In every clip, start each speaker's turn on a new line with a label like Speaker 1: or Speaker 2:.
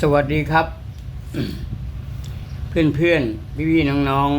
Speaker 1: สวัสดีครับ เพื่อนเพื่อนพี่พี่ๆน้อง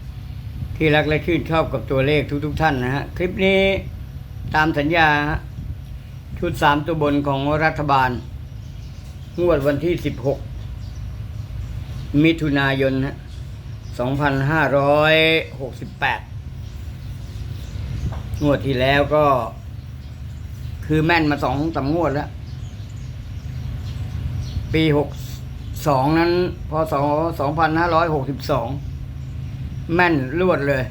Speaker 1: ๆที่รักและชื่นชอบกับตัวเลขทุกๆทท่านนะฮะ คลิปนี้ตามสัญญา ชุดสามตัวบนของรัฐบาล งวดวันที่สิบหกมิถุนายนฮะสองพันห้าร้อยหกสิบแปดงวดที่แล้วก็ คือแม่นมาสองสามงวดแล้ว ปีหกสองนั้นพศสองพันห้าร้อยหกสิบสองแม่นรวดเลย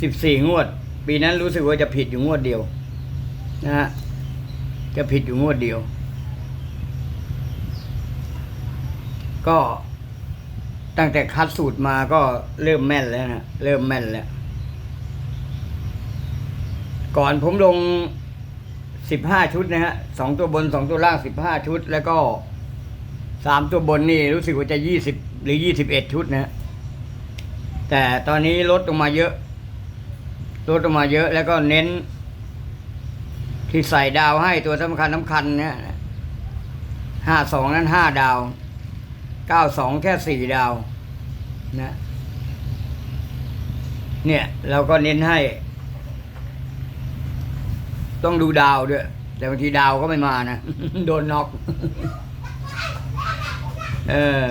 Speaker 1: สิบสี่งวด ปีนั้นรู้สึกว่าจะผิดอยู่งวดเดียวนะฮะจะผิดอยู่งวดเดียว ก็ตั้งแต่คัดสูตรมาก็เริ่มแม่นแล้วนะเริ่มแม่นแล้ว ก่อนผมลงสิบห้าชุดนะฮะสองตัวบนสองตัวล่างสิบห้าชุดแล้วก็ สามตัวบนนี่รู้สึกว่าจะยี่สิบหรือยี่สิบเอ็ดชุดนะฮะแต่ตอนนี้ลดลงมาเยอะ ลดลงมาเยอะแล้วก็เน้น ที่ใส่ดาวให้ตัวสำคัญสำคัญเนี่ยห้าสองนั้นห้าดาวเก้าสองแค่สี่ดาวนะเนี่ย เราก็เน้นให้ ต้องดูดาวด้วย แต่บางทีดาวก็ไม่มานะ โดนน็อก เออ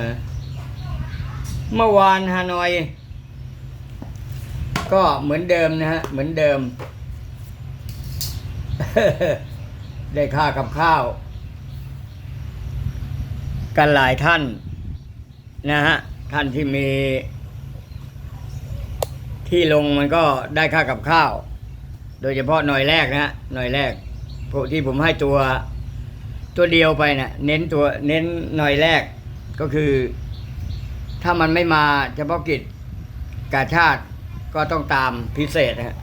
Speaker 1: เมื่อวานฮานอย ก็เหมือนเดิมนะฮะ เหมือนเดิม ได้ค่ากับข้าว กันหลายท่าน นะฮะ ท่านที่มี ที่ลงมันก็ได้ค่ากับข้าว โดยเฉพาะหน่อยแรกนะฮะ หน่อยแรกพวกที่ผมให้ตัวตัวเดียวไปนะ่ะ เน้นตัวเน้นหน่อยแรก ก็คือ ถ้ามันไม่มาเฉพาะกิจกาชาติก็ต้องตามพิเศษฮะ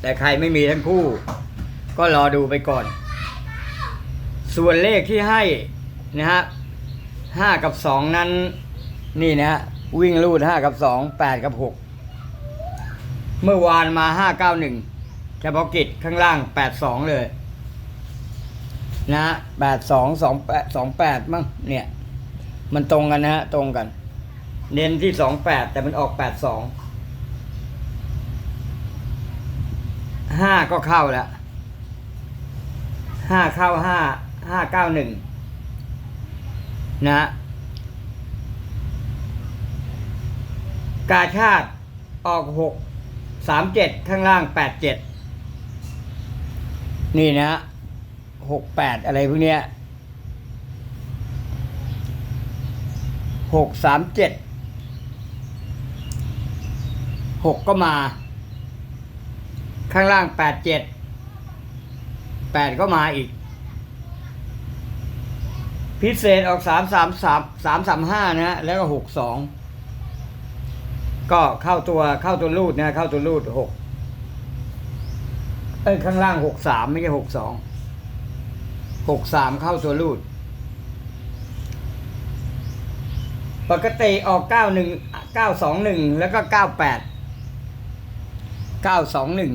Speaker 1: แต่ใครไม่มีทั้งคู่ ก็รอดูไปก่อน ส่วนเลขที่ให้นะฮะห้ากับสองนั้น นี่นะฮะวิ่งรูดห้ากับสองแปดกับหกเมื่อวานมาห้าเก้าหนึ่งเฉพาะกิจข้างล่างแปดสองเลย นะแปดสองสองแปดสองแปดมั้งเนี่ย มันตรงกันนะฮะ ตรงกัน เน้นที่สองแปดแต่มันออกแปดสองห้าก็เข้าแล้วห้าเข้าห้าห้าเก้าหนึ่งนะฮะกาชาติออกหกสามเจ็ดข้างล่างแปดเจ็ดนี่นะหกแปดอะไรพวกเนี้ย หกสามเจ็ดหกก็มา ข้างล่างแปดเจ็ดแปดก็มาอีก พิเศษออกสามสามสามสามสามห้านะฮะแล้วก็หกสองก็เข้าตัวเข้าตัวรูดนะเข้าตัวรูดหกเอ้ยข้างล่างหกสามไม่ใช่หกสองหกสามเข้าตัวรูด ปกติออกเก้าหนึ่งเก้าสองหนึ่งแล้วก็เก้าแปดเก้าสองหนึ่ง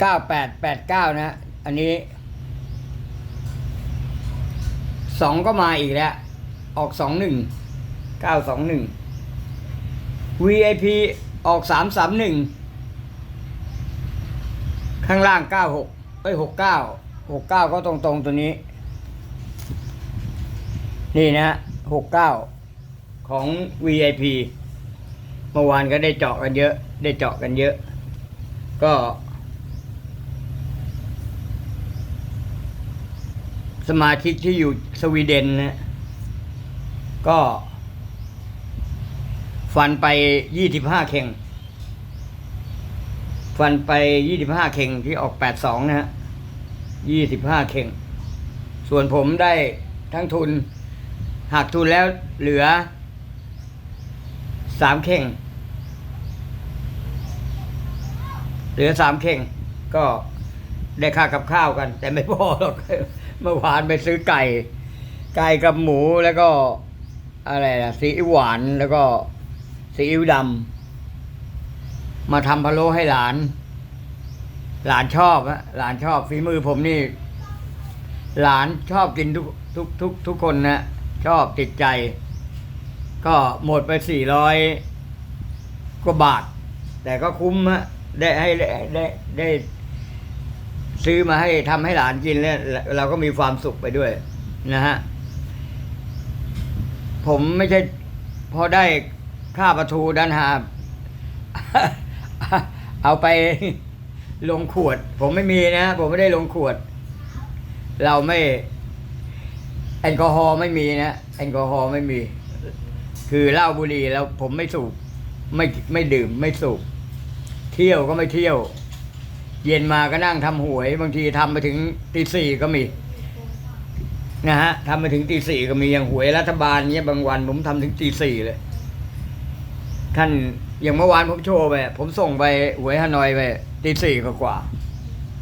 Speaker 1: เก้าแปดแปดเก้านะ อันนี้สองก็มาอีกแล้ว ออกสองหนึ่งเก้าสองหนึ่ง VIP ออกสามสามหนึ่งข้างล่างเก้าหก เอ้ยหกเก้าหกเก้าก็ตรงตรงตัวนี้ นี่นะฮะหกเก้าของ VIP เมื่อวานก็ได้เจาะกันเยอะ ได้เจาะกันเยอะ ก็ สมาชิกที่อยู่สวีเดนนะก็ ฟันไปยี่สิบห้าเข่ง ฟันไปยี่สิบห้าเข่งที่ออกแปดสองนะฮะยี่สิบห้าเข่ง ส่วนผมได้ทั้งทุนหักทุนแล้วเหลือสามเข่ง เหลือสามเข่ง ก็ได้ค่ากับข้าวกัน แต่ไม่พอหรอกเมื่อวานไปซื้อไก่ ไก่กับหมูแล้วก็อะไรนะซีอิ๊วหวานแล้วก็ซีอิ๊วดำ มาทำพะโล้ให้หลาน หลานชอบฮะหลานชอบฝีมือผมนี่ หลานชอบกินทุกทุกทุกทุกคนนะชอบติดใจ ก็หมดไปสี่ร้อยกว่าบาท แต่ก็คุ้มฮะได้ให้ได้ได้ได้ ซื้อมาให้ทำให้หลานกินแล้วเราก็มีความสุขไปด้วย นะฮะผมไม่ใช่พอได้ค่าประทูดันหา เอาไปลงขวด ผมไม่มีนะ ผมไม่ได้ลงขวด เราไม่ แอลกอฮอล์ไม่มีนะแอลกอฮอล์ไม่มี คือเหล้าบุหรี่แล้วผมไม่สูบไม่ไม่ดื่มไม่สูบเที่ยวก็ไม่เที่ยว เย็นมาก็นั่งทำหวย บางทีทำไปถึงตีสี่ก็มีนะฮะทำไปถึงตีสี่ก็มีอย่างหวยรัฐบาลเนี้ยบางวันผมทำถึงตีสี่เลย ท่าน อย่างเมื่อวานผมโชว์ไป ผมส่งไปหวยฮานอยไปตีสี่กว่า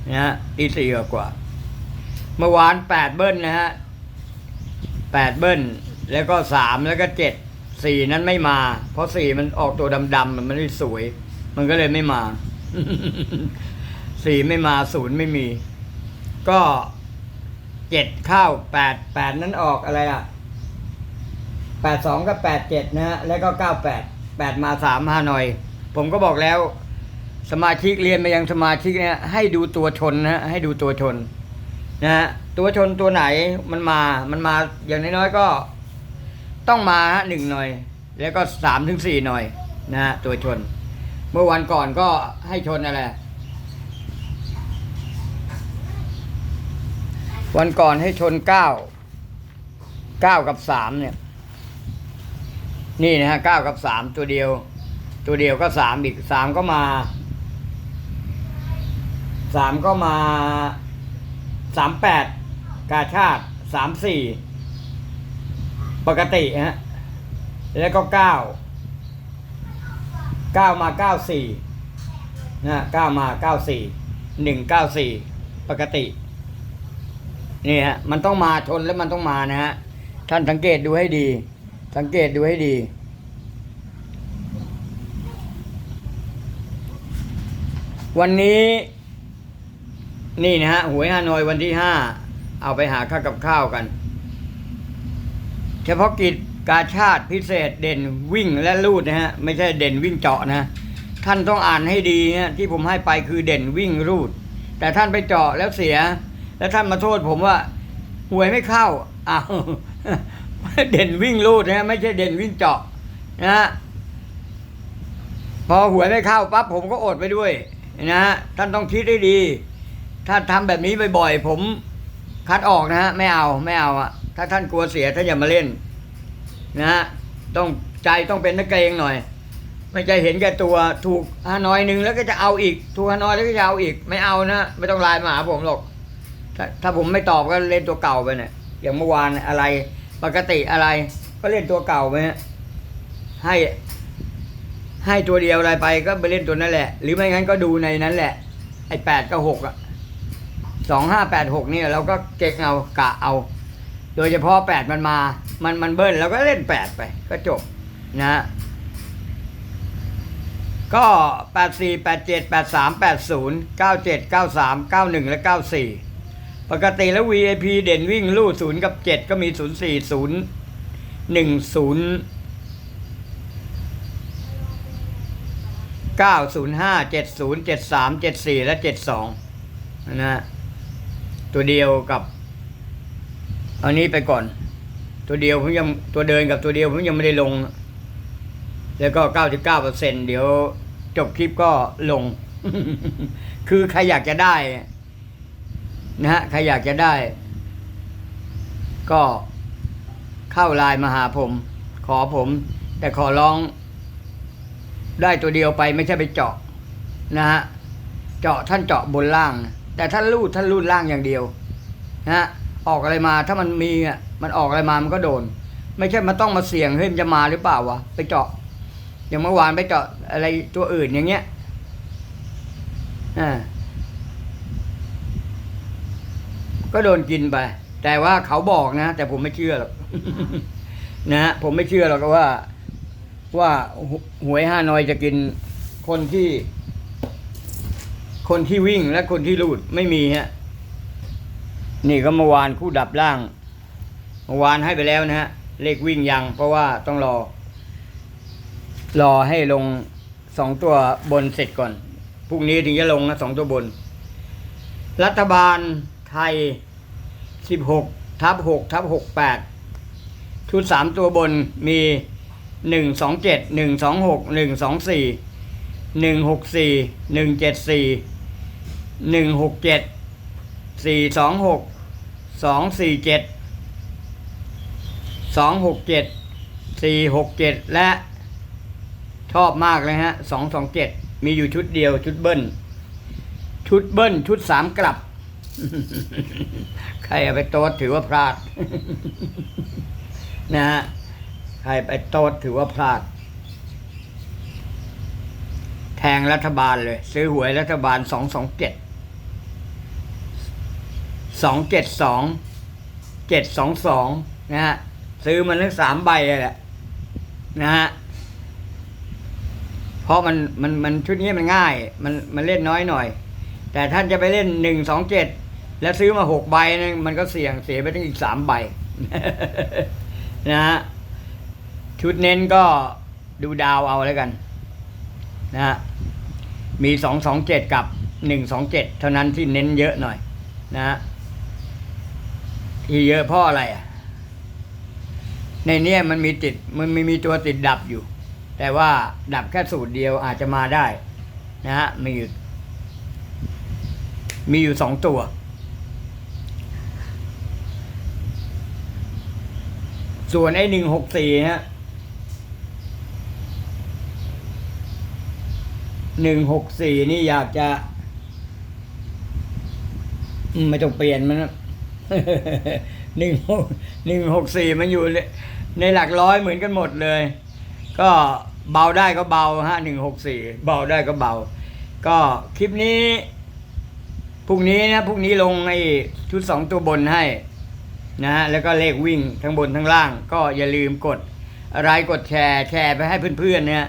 Speaker 1: นะฮะตีสี่กว่า เมื่อวานแปดเบิ้ลนะฮะแปดเบิ้ลแล้วก็สามแล้วก็เจ็ดสี่นั้นไม่มา เพราะสี่มันออกตัวดำๆมันไม่สวย มันก็เลยไม่มาสี่ไม่มาศูนย์ไม่มี ก็เจ็ดเข้าแปดแปดนั้นออกอะไรอะแปดสองกับแปดเจ็ดนะฮะแล้วก็เก้าแปด แปดมาสามฮาหน่อย ผมก็บอกแล้ว สมาชิกเรียนมายังสมาชิกเนี่ยให้ดูตัวชนนะฮะให้ดูตัวชนนะฮะตัวชนตัวไหนมันมามันมาอย่างน้อยๆก็ ต้องมาฮะหนึ่งหน่อย แล้วก็สามถึงสี่หน่อยนะฮะตัวชน เมื่อวันก่อนก็ให้ชนอะไรวันก่อนให้ชนเก้าเก้ากับสามเนี่ย นี่นะฮะเก้ากับสามตัวเดียว ตัวเดียวก็สามอีกสามก็มาสามก็มาสามแปดกาชาติสามสี่ปกติฮะแล้วก็เก้าเก้ามาเก้าสี่นะเก้ามาเก้าสี่หนึ่งเก้าสี่ปกตินี่ฮะมันต้องมาชนแล้วมันต้องมานะฮะท่านสังเกตดูให้ดี สังเกตดูให้ดี วันนี้ นี่นะฮะหวยฮานอยวันที่ห้าเอาไปหาข้าวกับข้าวกัน เฉพาะกิจกาชาติพิเศษเด่นวิ่งและลูดนะฮะ ไม่ใช่เด่นวิ่งเจาะนะท่านต้องอ่านให้ดีฮะที่ผมให้ไปคือเด่นวิ่งรูด แต่ท่านไปเจาะแล้วเสีย แล้วท่านมาโทษผมว่าหวยไม่เข้าอ้าว เด่นวิ่งรูดนะไม่ใช่เด่นวิ่งเจาะนะฮะพอหวยไม่เข้าปั๊บผมก็อดไปด้วยนะฮะท่านต้องคิดให้ดี ถ้าทำแบบนี้บ่อยๆผมคัดออกนะฮะไม่เอาไม่เอาอะถ้าท่านกลัวเสียท่านอย่ามาเล่นนะฮะต้องใจต้องเป็นนักเกงหน่อย ไม่ใช่เห็นแก่ตัวถูกฮานอยหนึ่งแล้วก็จะเอาอีก ถูกฮานอยแล้วก็จะเอาอีก ไม่เอานะไม่ต้องไลน์มาหาผมหรอกถ้าถ้าผมไม่ตอบก็เล่นตัวเก่าไปเนี่ยอย่างเมื่อวานอะไร ปกติอะไร ก็เล่นตัวเก่าไปฮะให้ ให้ตัวเดียวอะไรไปก็ไปเล่นตัวนั่นแหละ หรือไม่งั้นก็ดูในนั้นแหละ ไอ้แปดกับหกอะสองห้าแปดหกเนี่ยเราก็เก็กเอากะเอา โดยเฉพาะแปดมันมา มันมันเบิ้ลเราก็เล่นแปดไป ก็จบนะฮะก็แปดสี่แปดเจ็ดแปดสามแปดศูนย์เก้าเจ็ดเก้าสามเก้าหนึ่งและเก้าสี่ ปกติแล้ว VIP เด่นวิ่งลู่ศูนย์กับเจ็ดก็มีศูนย์สี่ศูนย์หนึ่งศูนย์เก้าศูนย์ห้าเจ็ดศูนย์เจ็ดสามเจ็ดสี่และเจ็ดสองนะฮะตัวเดียวกับเอานี้ไปก่อน ตัวเดียวผมยังตัวเดินกับตัวเดียวผมยังไม่ได้ลง แล้วก็เก้าสิบเก้าเปอร์เซ็นเดี๋ยวจบคลิปก็ลง คือใครอยากจะได้ นะฮะใครอยากจะได้ ก็เข้าไลน์มาหาผม ขอผม แต่ขอร้อง ได้ตัวเดียวไปไม่ใช่ไปเจาะนะฮะเจาะท่านเจาะบนล่าง แต่ท่านรูดท่านรูดล่างอย่างเดียวนะฮะออกอะไรมาถ้ามันมีอะมันออกอะไรมามันก็โดน ไม่ใช่มันต้องมาเสี่ยงเฮ้ยมันจะมาหรือเปล่าวะไปเจาะ อย่างเมื่อวานไปเจาะอะไรตัวอื่นอย่างเงี้ยอ่า ก็โดนกินไป แต่ว่าเขาบอกนะ แต่ผมไม่เชื่อหรอกนะฮะผมไม่เชื่อหรอกว่า ว่าหวยฮานอยจะกินคนที่ คนที่วิ่งและคนที่รูดไม่มีฮะนี่ก็เมื่อวานคู่ดับล่างเมื่อวานให้ไปแล้วนะฮะเลขวิ่งยัง เพราะว่าต้องรอ รอให้ลงสองตัวบนเสร็จก่อนพรุ่งนี้ถึงจะลงนะสองตัวบน รัฐบาล ไทย 16 ทับ 6 ทับ 68 ชุด 3 ตัวบนมี 127 126 124 164 174 167 426 247 267 467 และ ชอบมากเลยฮะ 227 มีอยู่ชุดเดียวชุดเบิ้ล ชุดเบิ้ล ชุด 3 กลับ ใครเอาไปโต๊ดถือว่าพลาด นะฮะใครไปโต๊ดถือว่าพลาด แทงรัฐบาลเลย ซื้อหวยรัฐบาลสองสองเจ็ดสองเจ็ดสองเจ็ดสองสองนะฮะซื้อมันทั้งสามใบเลยแหละนะฮะเพราะมันมันมันชุดนี้มันง่าย มันมันเล่นน้อยหน่อย แต่ท่านจะไปเล่นหนึ่งสองเจ็ด แล้วซื้อมาหกใบนะมันก็เสี่ยงเสียไปตั้งอีกสามใบนะฮะชุดเน้นก็ดูดาวเอาแล้วกัน นะฮะมีสองสองเจ็ดกับหนึ่งสองเจ็ดเท่านั้นที่เน้นเยอะหน่อย นะฮะที่เยอะเพราะอะไรอะ ในเนี้ยมันมีติดมันมีมีตัวติดดับอยู่ แต่ว่าดับแค่สูตรเดียวอาจจะมาได้ นะฮะมีอยู่มีอยู่สองตัว ส่วนไอ้หนึ่งหกสี่ฮะหนึ่งหกสี่นี่อยากจะไม่ต้องเปลี่ยนมันหนึ่งหกหนึ่งหกสี่มันอยู่ในในหลักร้อยเหมือนกันหมดเลย ก็เบาได้ก็เบาฮะหนึ่งหกสี่เบาได้ก็เบา ก็คลิปนี้พรุ่งนี้นะพรุ่งนี้ลงไอ้ชุดสองตัวบนให้ นะฮะแล้วก็เลขวิ่งทั้งบนทั้งล่าง ก็อย่าลืมกดอะไรกดแชร์แชร์ไปให้เพื่อนๆเนี่ย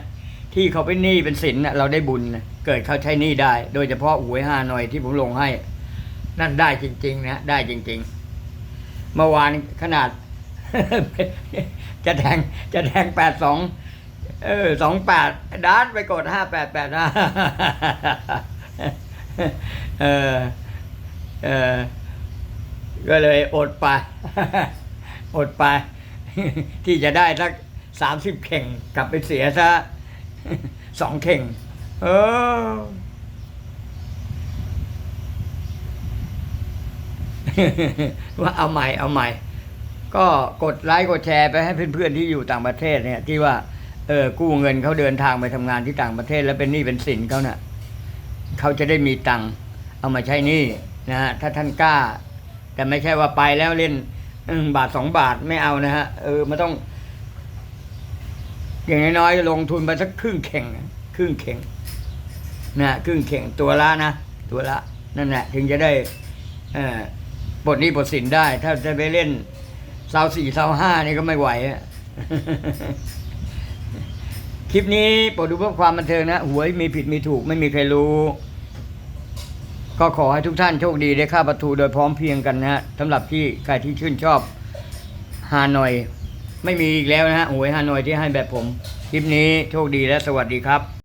Speaker 1: ที่เขาเป็นหนี้เป็นสินน่ะเราได้บุญนะเกิดเขาใช้หนี้ได้ โดยเฉพาะหวยห้าหน่อยที่ผมลงให้ นั่นได้จริงๆนะได้จริงๆเมื่อวานขนาด จะแทงจะแทงแปดสองเออสองแปดดาร์ไปกดห้าแปดแปดห้าเออเออ ก็เลยอดไป อดไป ที่จะได้สักสามสิบเข่ง กลับไปเสียซะสองเข่ง เออ ว่าเอาใหม่เอาใหม่ ก็กดไลค์กดแชร์ไปให้เพื่อนๆที่อยู่ต่างประเทศเนี่ย ที่ว่าเออกู้เงินเขาเดินทางไปทำงานที่ต่างประเทศ แล้วเป็นหนี้เป็นสินเขาเนะ่ะเขาจะได้มีตังค์เอามาใช้หนี้นะฮะถ้าท่านกล้า แต่ไม่ใช่ว่าไปแล้วเล่นบาทสองบาทไม่เอานะฮะ เออมันต้อง อย่างน้อยๆลงทุนไปสักครึ่งเข่งครึ่งเข่งนะครึ่งเข่งตัวละนะตัวละนั่นแหละถึงจะได้เออปลดหนี้ปลดสินได้ ถ้าจะไปเล่นเสาสี่เสาห้านี่ก็ไม่ไหวอะคลิปนี้โปรดดูเพื่อความบันเทิงนะ หวยมีผิดมีถูกไม่มีใครรู้ ก็ขอให้ทุกท่านโชคดีได้ค่าประตูโดยพร้อมเพียงกันนะฮะสำหรับที่ใครที่ชื่นชอบฮานอย ไม่มีอีกแล้วนะฮะหวยฮานอยที่ให้แบบผม คลิปนี้โชคดีและสวัสดีครับ